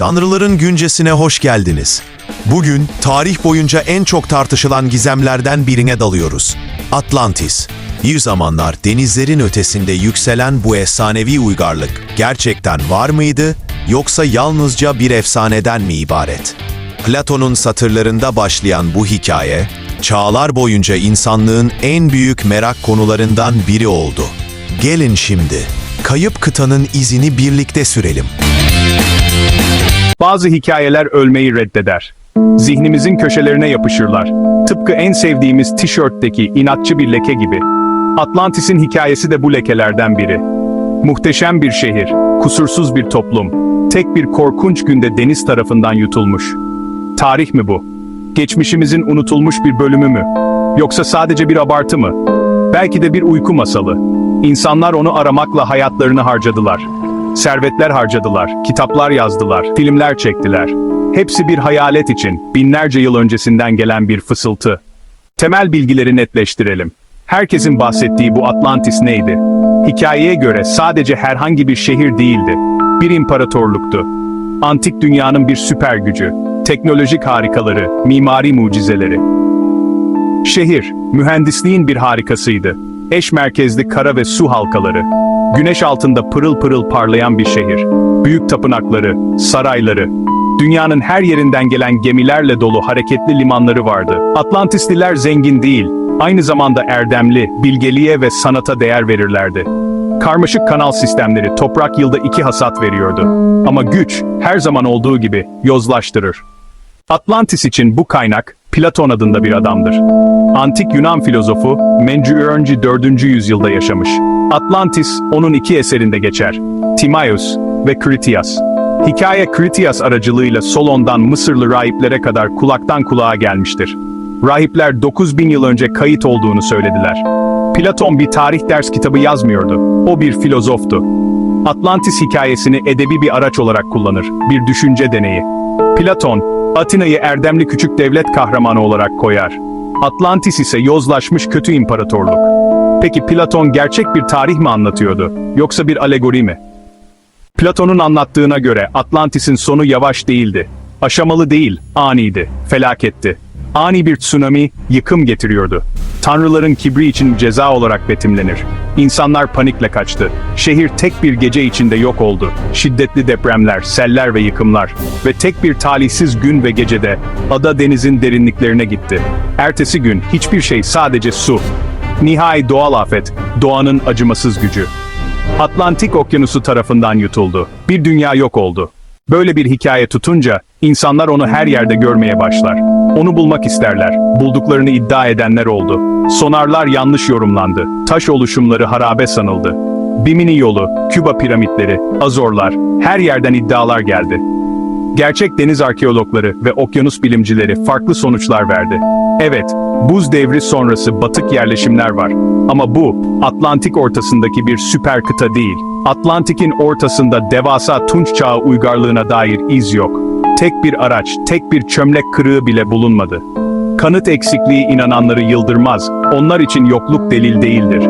Tanrıların Güncesi'ne hoş geldiniz. Bugün tarih boyunca en çok tartışılan gizemlerden birine dalıyoruz. Atlantis. Bir zamanlar denizlerin ötesinde yükselen bu efsanevi uygarlık gerçekten var mıydı yoksa yalnızca bir efsaneden mi ibaret? Platon'un satırlarında başlayan bu hikaye, çağlar boyunca insanlığın en büyük merak konularından biri oldu. Gelin şimdi, kayıp kıtanın izini birlikte sürelim. Bazı hikayeler ölmeyi reddeder. Zihnimizin köşelerine yapışırlar. Tıpkı en sevdiğimiz tişörtteki inatçı bir leke gibi. Atlantis'in hikayesi de bu lekelerden biri. Muhteşem bir şehir, kusursuz bir toplum, tek bir korkunç günde deniz tarafından yutulmuş. Tarih mi bu? Geçmişimizin unutulmuş bir bölümü mü? Yoksa sadece bir abartı mı? Belki de bir uyku masalı. İnsanlar onu aramakla hayatlarını harcadılar. Servetler harcadılar, kitaplar yazdılar, filmler çektiler. Hepsi bir hayalet için, binlerce yıl öncesinden gelen bir fısıltı. Temel bilgileri netleştirelim. Herkesin bahsettiği bu Atlantis neydi? Hikayeye göre sadece herhangi bir şehir değildi. Bir imparatorluktu. Antik dünyanın bir süper gücü, teknolojik harikaları, mimari mucizeleri. Şehir, mühendisliğin bir harikasıydı. Eş merkezli kara ve su halkaları. Güneş altında pırıl pırıl parlayan bir şehir. Büyük tapınakları, sarayları. Dünyanın her yerinden gelen gemilerle dolu hareketli limanları vardı. Atlantisliler zengin değil, aynı zamanda erdemli, bilgeliğe ve sanata değer verirlerdi. Karmaşık kanal sistemleri toprak yılda iki hasat veriyordu. Ama güç, her zaman olduğu gibi, yozlaştırır. Atlantis için bu kaynak, Platon adında bir adamdır. Antik Yunan filozofu Mencüörnci 4. yüzyılda yaşamış. Atlantis onun iki eserinde geçer. Timaeus ve Critias. Hikaye Critias aracılığıyla Solon'dan Mısırlı rahiplere kadar kulaktan kulağa gelmiştir. Rahipler 9000 yıl önce kayıt olduğunu söylediler. Platon bir tarih ders kitabı yazmıyordu. O bir filozoftu. Atlantis hikayesini edebi bir araç olarak kullanır, bir düşünce deneyi. Platon, Atina'yı erdemli küçük devlet kahramanı olarak koyar. Atlantis ise yozlaşmış kötü imparatorluk. Peki Platon gerçek bir tarih mi anlatıyordu, yoksa bir alegori mi? Platon'un anlattığına göre Atlantis'in sonu yavaş değildi. Aşamalı değil, aniydi, felaketti. Ani bir tsunami, yıkım getiriyordu. Tanrıların kibri için ceza olarak betimlenir. İnsanlar panikle kaçtı. Şehir tek bir gece içinde yok oldu. Şiddetli depremler, seller ve yıkımlar. Ve tek bir talihsiz gün ve gecede ada denizin derinliklerine gitti. Ertesi gün hiçbir şey sadece su. Nihai doğal afet, doğanın acımasız gücü. Atlantik Okyanusu tarafından yutuldu. Bir dünya yok oldu. Böyle bir hikaye tutunca insanlar onu her yerde görmeye başlar. Onu bulmak isterler. Bulduklarını iddia edenler oldu. Sonarlar yanlış yorumlandı. Taş oluşumları harabe sanıldı. Bimini yolu, Küba piramitleri, Azorlar, her yerden iddialar geldi. Gerçek deniz arkeologları ve okyanus bilimcileri farklı sonuçlar verdi. Evet, buz devri sonrası batık yerleşimler var. Ama bu, Atlantik ortasındaki bir süper kıta değil. Atlantik'in ortasında devasa Tunç Çağı uygarlığına dair iz yok. Tek bir araç, tek bir çömlek kırığı bile bulunmadı. Kanıt eksikliği inananları yıldırmaz, onlar için yokluk delil değildir.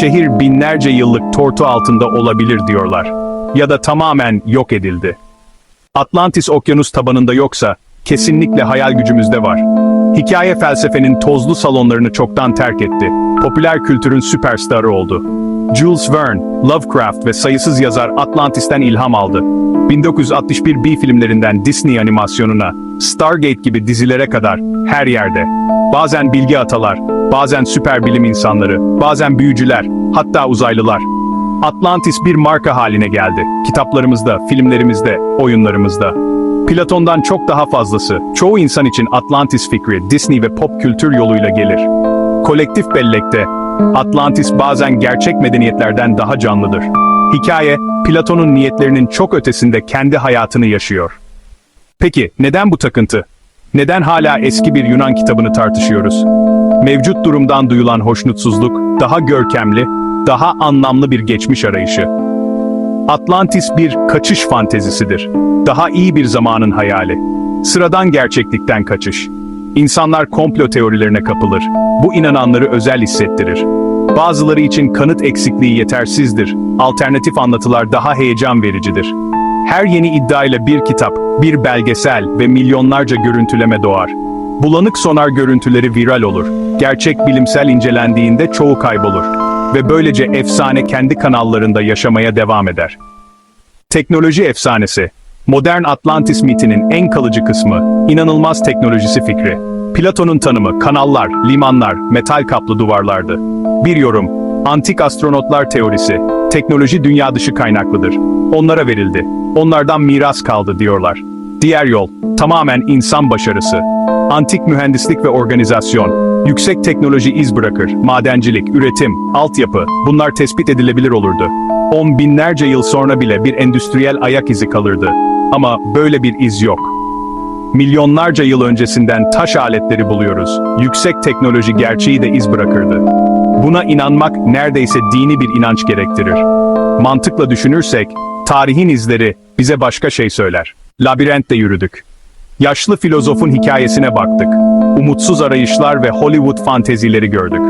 Şehir binlerce yıllık tortu altında olabilir diyorlar. Ya da tamamen yok edildi. Atlantis okyanus tabanında yoksa, kesinlikle hayal gücümüzde var. Hikaye felsefenin tozlu salonlarını çoktan terk etti. Popüler kültürün süperstarı oldu. Jules Verne, Lovecraft ve sayısız yazar Atlantis'ten ilham aldı. 1961 B filmlerinden Disney animasyonuna, Stargate gibi dizilere kadar her yerde. Bazen bilgi atalar, bazen süper bilim insanları, bazen büyücüler, hatta uzaylılar. Atlantis bir marka haline geldi. Kitaplarımızda, filmlerimizde, oyunlarımızda. Platon'dan çok daha fazlası. Çoğu insan için Atlantis fikri Disney ve pop kültür yoluyla gelir. Kolektif bellekte Atlantis bazen gerçek medeniyetlerden daha canlıdır. Hikaye, Platon'un niyetlerinin çok ötesinde kendi hayatını yaşıyor. Peki neden bu takıntı? Neden hala eski bir Yunan kitabını tartışıyoruz? Mevcut durumdan duyulan hoşnutsuzluk, daha görkemli, daha anlamlı bir geçmiş arayışı. Atlantis bir kaçış fantezisidir. Daha iyi bir zamanın hayali. Sıradan gerçeklikten kaçış. İnsanlar komplo teorilerine kapılır. Bu inananları özel hissettirir. Bazıları için kanıt eksikliği yetersizdir. Alternatif anlatılar daha heyecan vericidir. Her yeni iddiayla bir kitap, bir belgesel ve milyonlarca görüntüleme doğar. Bulanık sonar görüntüleri viral olur. Gerçek bilimsel incelendiğinde çoğu kaybolur. Ve böylece efsane kendi kanallarında yaşamaya devam eder. Teknoloji efsanesi. Modern Atlantis mitinin en kalıcı kısmı, inanılmaz teknolojisi fikri. Platon'un tanımı, kanallar, limanlar, metal kaplı duvarlardı. Bir yorum, antik astronotlar teorisi, teknoloji dünya dışı kaynaklıdır. Onlara verildi. Onlardan miras kaldı diyorlar. Diğer yol, tamamen insan başarısı. Antik mühendislik ve organizasyon, yüksek teknoloji iz bırakır, madencilik, üretim, altyapı, bunlar tespit edilebilir olurdu. On binlerce yıl sonra bile bir endüstriyel ayak izi kalırdı. Ama böyle bir iz yok. Milyonlarca yıl öncesinden taş aletleri buluyoruz. Yüksek teknoloji gerçeği de iz bırakırdı. Buna inanmak neredeyse dini bir inanç gerektirir. Mantıkla düşünürsek, tarihin izleri bize başka şey söyler. Labirentte yürüdük. Yaşlı filozofun hikayesine baktık. Umutsuz arayışlar ve Hollywood fantezileri gördük.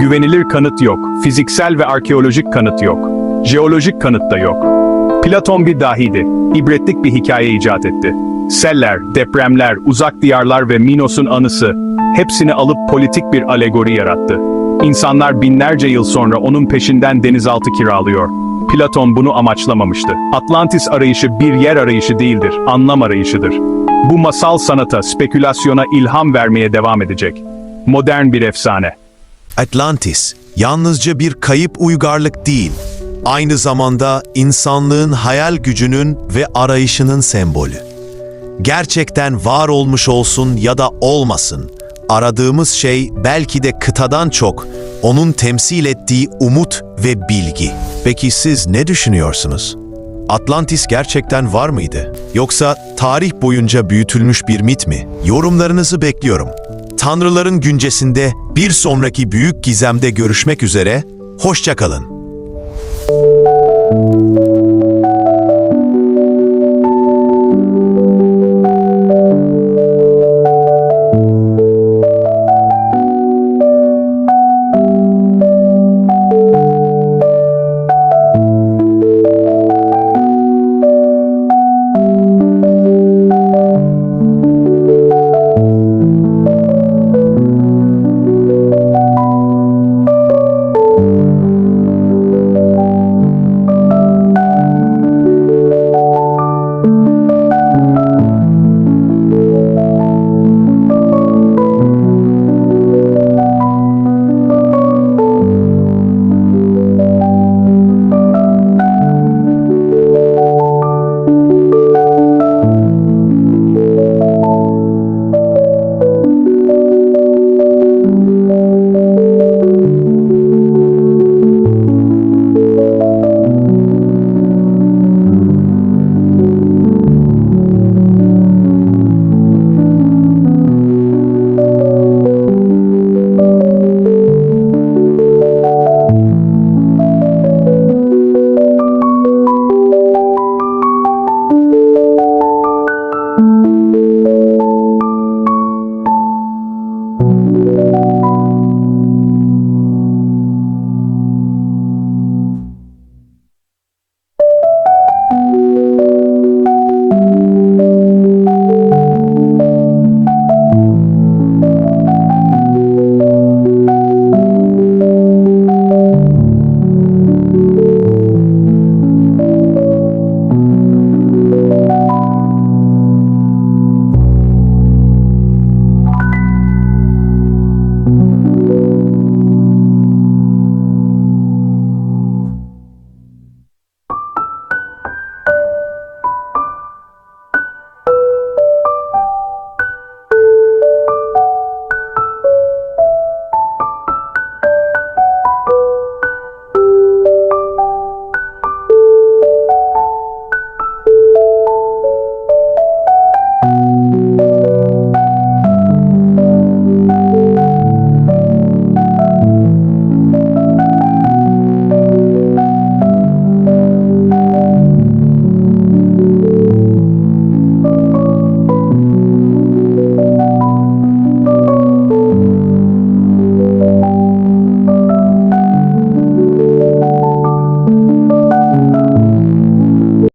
Güvenilir kanıt yok, fiziksel ve arkeolojik kanıt yok. Jeolojik kanıt da yok. Platon bir dahiydi, ibretlik bir hikaye icat etti. Seller, depremler, uzak diyarlar ve Minos'un anısı, hepsini alıp politik bir alegori yarattı. İnsanlar binlerce yıl sonra onun peşinden denizaltı kiralıyor. Platon bunu amaçlamamıştı. Atlantis arayışı bir yer arayışı değildir, anlam arayışıdır. Bu masal sanata, spekülasyona ilham vermeye devam edecek. Modern bir efsane. Atlantis, yalnızca bir kayıp uygarlık değil, aynı zamanda insanlığın hayal gücünün ve arayışının sembolü. Gerçekten var olmuş olsun ya da olmasın, aradığımız şey belki de kıtadan çok onun temsil ettiği umut ve bilgi. Peki siz ne düşünüyorsunuz? Atlantis gerçekten var mıydı? Yoksa tarih boyunca büyütülmüş bir mit mi? Yorumlarınızı bekliyorum. Tanrıların güncesinde bir sonraki büyük gizemde görüşmek üzere, hoşçakalın.